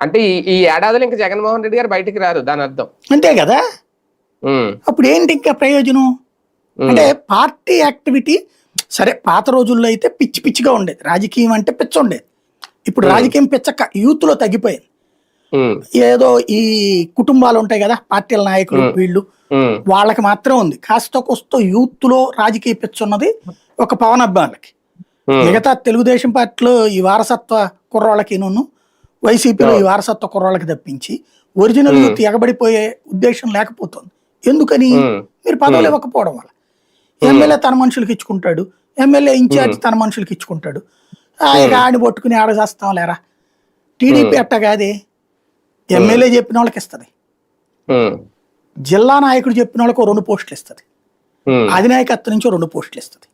అంటే ఈ ఏడాదిలో ఇంకా జగన్మోహన్ రెడ్డి గారు బయటికి రారు దాని అర్థం. అంతే కదా? అప్పుడు ఏంటి ఇంకా ప్రయోజనం? అంటే పార్టీ యాక్టివిటీ సరే పాత రోజుల్లో అయితే పిచ్చి పిచ్చిగా ఉండేది. రాజకీయం అంటే పిచ్చ ఉండేది. ఇప్పుడు రాజకీయం పిచ్చ యూత్లో తగ్గిపోయింది ఏదో ఈ కుటుంబాలు ఉంటాయి కదా పార్టీల నాయకులు వీళ్ళు. వాళ్ళకి మాత్రం ఉంది. కాస్త కొస్తో యూత్లో రాజకీయ పిచ్చి ఉన్నది ఒక పవన్ అభిమానులకి. మిగతా తెలుగుదేశం పార్టీలో ఈ వారసత్వ కుర్రాళ్ళకి నూను వైసీపీలో ఈ వారసత్వ కుర్రాళ్ళకి తప్పించి ఒరిజినల్ యూత్ ఎగబడిపోయే ఉద్దేశం లేకపోతుంది. ఎందుకని? మీరు పదవులు ఇవ్వకపోవడం వల్ల. ఎమ్మెల్యే తన మనుషులకి ఇచ్చుకుంటాడు. ఎమ్మెల్యే ఇన్ఛార్జ్ తన మనుషులకి ఇచ్చుకుంటాడు. ఆయన ఆడిని పట్టుకుని ఆడ చేస్తాం లేరా? టీడీపీ అట్ట కాదే. ఎమ్మెల్యే చెప్పిన వాళ్ళకి ఇస్తుంది. జిల్లా నాయకుడు చెప్పిన వాళ్ళకి రెండు పోస్టులు ఇస్తుంది. అధినాయకత్వం నుంచి రెండు పోస్టులు ఇస్తుంది.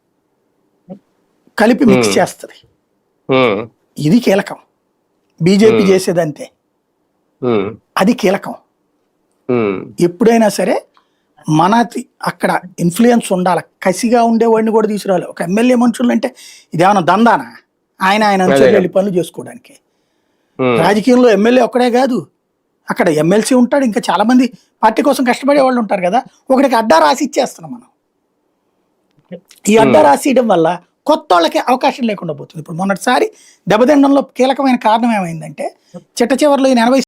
కలిపి మిక్స్ చేస్తుంది. ఇది కీలకం. బీజేపీ చేసేదంతే. అది కీలకం. ఎప్పుడైనా సరే మనది అక్కడ ఇన్ఫ్లుయెన్స్ ఉండాలి. కసిగా ఉండేవాడిని కూడా తీసుకురావాలి. ఒక ఎమ్మెల్యే మనుషులు అంటే ఇదేమన్నా దందానా? ఆయన ఆయన వెళ్ళి పనులు చేసుకోవడానికి. రాజకీయంలో ఎమ్మెల్యే ఒక్కడే కాదు. అక్కడ ఎమ్మెల్సీ ఉంటాడు. ఇంకా చాలా మంది పార్టీ కోసం కష్టపడే వాళ్ళు ఉంటారు కదా. ఒకటికి అడ్డా రాసి ఇచ్చేస్తున్నాం మనం. ఈ అడ్డా రాసి ఇవ్వడం వల్ల కొత్త వాళ్ళకి అవకాశం లేకుండా పోతుంది. ఇప్పుడు మొన్నటిసారి దెబ్బతినడంలో కీలకమైన కారణం ఏమైందంటే చిట్ట చివరిలో ఈయన ఎనభై